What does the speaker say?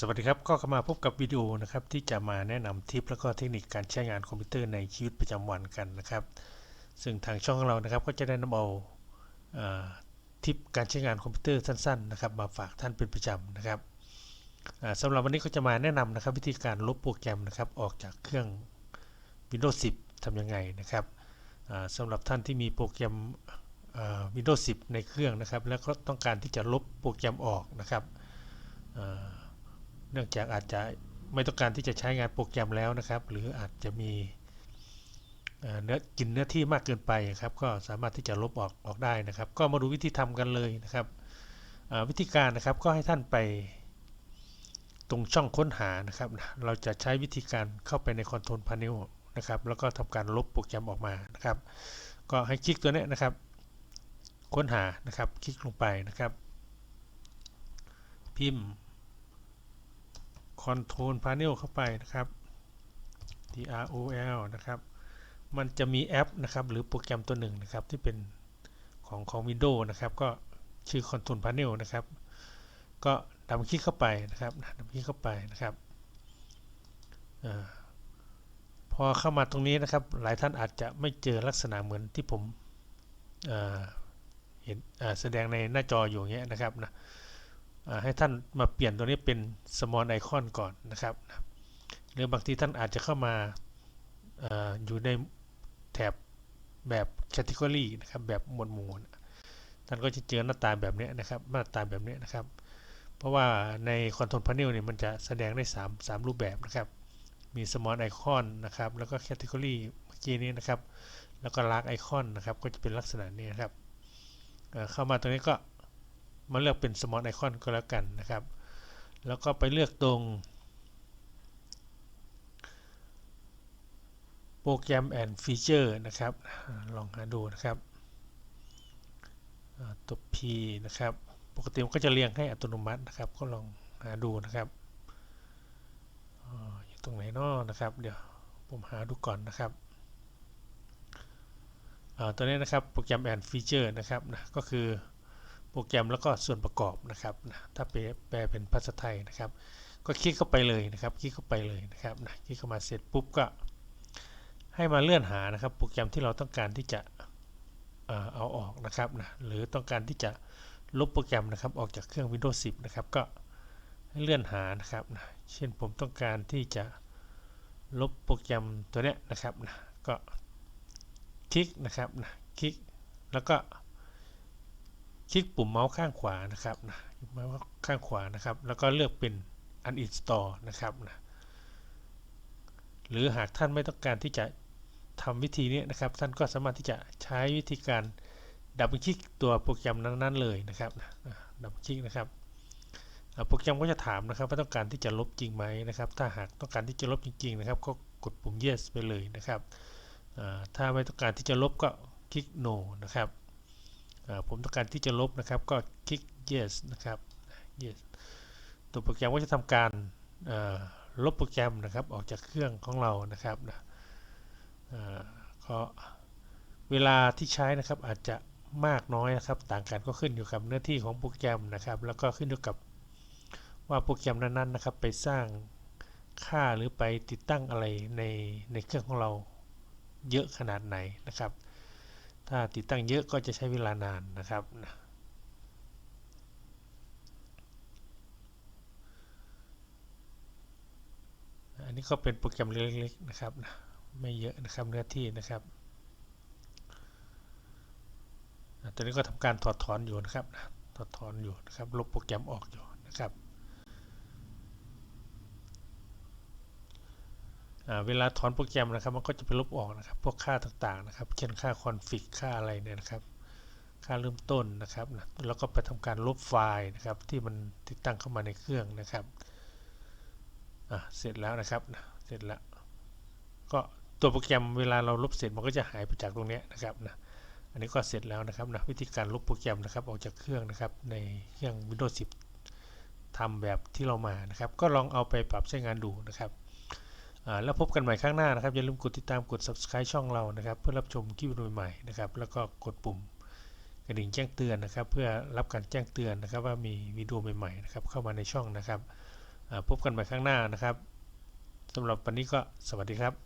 สวัสดีครับ ก็มาพบกับวิดีโอนะครับที่จะมาแนะนำทิปแล้วก็เทคนิคการใช้งานคอมพิวเตอร์ในชีวิตประจำวันกันนะครับ ซึ่งทางช่องของเรานะครับก็จะได้นำเอาเอ่อทิปการใช้งานคอมพิวเตอร์สั้นๆนะครับมาฝากท่านเป็นประจำนะครับอ่าสำหรับวันนี้ก็จะมาแนะนำนะครับวิธีการลบโปรแกรมนะครับออกจากเครื่อง Windows 10 ทำยังไงนะครับอ่าสำหรับท่านที่มีโปรแกรม Windows 10 ในเครื่องนะครับ แล้วก็ต้องการที่จะลบโปรแกรมออกนะครับ นื่องจากอาจจะไม่ต้องการที่จะใช้งานโปรแกรมแล้วนะครับ หรืออาจจะมีเนื้อกินเนื้อที่มากเกินไปครับ ก็สามารถที่จะลบออกออกได้นะครับ ก็มาดูวิธีทำกันเลยนะครับวิธีการนะครับก็ให้ท่านไปตรงช่องค้นหานะครับ เราจะใช้วิธีการเข้าไปใน Control Panel นะครับ แล้วก็ทำการลบโปรแกรมออกมานะครับ ก็ให้คลิกตัวนี้นะครับ ค้นหานะครับ คลิกลงไปนะครับ พิมพ์ Control Panel เข้าไปนะครับ T R O L นะครับ มันจะมีแอปนะครับ หรือโปรแกรมตัวหนึ่งนะครับ ที่เป็นของของ Windows นะครับ ก็ชื่อ Control Panel นะครับ ก็ดับคลิกเข้าไปนะครับดับคลิกเข้าไปนะครับอพอเข้ามาตรงนี้นะครับ หลายท่านอาจจะไม่เจอลักษณะเหมือนที่ผมเห็นแสดงในหน้าจออยู่เงี้ยนะครับนะ ให้ท่านมาเปลี่ยนตัวนี้เป็น small icon ก่อนนะครับ หรือบางทีท่านอาจจะเข้ามาออยู่ในแถบแบบ category นะครับ แบบหมวดหมู่ท่านก็จะเจอหน้าตาแบบนี้นะครับ หน้าตาแบบนี้นะครับ เพราะว่าใน control panel เนี่ยมันจะแสดงได้ 3 3 รูปแบบนะครับ มี small icon นะครับ แล้วก็ category เมื่อกี้นี้นะครับ แล้วก็ large icon นะครับ ก็จะเป็นลักษณะนี้นะครับ เข้ามาตรงนี้ก็ มาเลือกเป็น Small Icon ก็แล้วกันนะครับ แล้วก็ไปเลือกตรงโปรแกรม and Feature นะครับ ลองหาดูนะครับตัว P นะครับ ปกติมันก็จะเรียงให้อัตโนมัตินะครับ ก็ลองหาดูนะครับอยู่ตรงไหนนอนะครับ เดี๋ยวผมหาดูก่อนนะครับตัวนี้นะครับโปรแกรม and Feature นะครับนะก็คือ รแกรมแล้วก็ส่วนประกอบนะครับนะถ้าแปลเป็นภาษาไทยนะครับ ก็คลิกเข้าไปเลยนะครับ คลิกเข้าไปเลยนะครับนะคลิกเข้ามาเสร็จปุ๊บก็ ให้มาเลื่อนหานะครับ โปรแกรมที่เราต้องการที่จะเอ่อเอาออกนะครับนะหรือต้องการที่จะลบโปรแกรมนะครับ ออกจากเครื่อง Windows 10 นะครับ ก็ให้เลื่อนหานะครับนะเช่นผมต้องการที่จะลบโปรแกรมตัวเนี้ยนะครับนะก็คลิกนะครับนะคลิกแล้วก็ คลิกปุ่มเมาส์ข้างขวานะครับนะเมาส์ข้างขวานะครับ แล้วก็เลือกเป็น uninstall นะครับนะหรือหากท่านไม่ต้องการที่จะทำวิธีนี้นะครับ ท่านก็สามารถที่จะใช้วิธีการดับเบิลคลิกตัวโปรแกรมนั้นๆเลยนะครับนะดับเบิลคลิกนะครับโปรแกรมก็จะถามนะครับว่าต้องการที่จะลบจริงไหมนะครับ ถ้าหากต้องการที่จะลบจริง ๆ นะครับ ก็กดปุ่ม yes ไปเลยนะครับถ้าไม่ต้องการที่จะลบก็คลิก no นะครับ ผมต้องการที่จะลบนะครับก็คลิก yes นะครับ yes ตัวโปรแกรมก็จะทำการลบโปรแกรมนะครับออกจากเครื่องของเรานะครับนะก็เวลาที่ใช้นะครับอาจจะมากน้อยนะครับต่างกันก็ขึ้นอยู่กับเนื้อที่ของโปรแกรมนะครับ แล้วก็ขึ้นอยู่กับว่าโปรแกรมนั้นๆนะครับ ไปสร้างค่าหรือไปติดตั้งอะไรในในเครื่องของเราเยอะขนาดไหนนะครับ ถ้าติดตั้งเยอะก็จะใช้เวลานานนะครับ อันนี้ก็เป็นโปรแกรมเล็กๆนะครับนะไม่เยอะนะครับเนื้อที่นะครับตอนนี้ก็ทำการถอดถอนอยู่นะครับนะถอดถอนอยู่นะครับ ลบโปรแกรมออกอยู่นะครับ เวลาถอนโปรแกรมนะครับ มันก็จะไปลบออกนะครับ พวกค่าต่างๆนะครับ เช่นค่าคอนฟิกค่าอะไรเนี่ยนะครับ ค่าเริ่มต้นนะครับนะแล้วก็ไปทำการลบไฟล์นะครับ ที่มันติดตั้งเข้ามาในเครื่องนะครับเสร็จแล้วนะครับนะเสร็จแล้ว ก็ตัวโปรแกรมเวลาเราลบเสร็จมันก็จะหายไปจากตรงนี้นะครับนะอันนี้ก็เสร็จแล้วนะครับนะวิธีการลบโปรแกรมนะครับ ออกจากเครื่องนะครับ ในเครื่อง Windows 10ทำแบบที่เรามานะครับ ก็ลองเอาไปปรับใช้งานดูนะครับ แล้วพบกันใหม่ข้างหน้านะครับ อย่าลืมกดติดตามกด subscribe ช่องเรานะครับ เพื่อรับชมคลิปวิดีโอใหม่นะครับ แล้วก็กดปุ่มกระดิ่งแจ้งเตือนนะครับ เพื่อรับการแจ้งเตือนนะครับ ว่ามีวิดีโอใหม่ๆนะครับเข้ามาในช่องนะครับพบกันใหม่ข้างหน้านะครับสำหรับวันนี้ก็สวัสดีครับ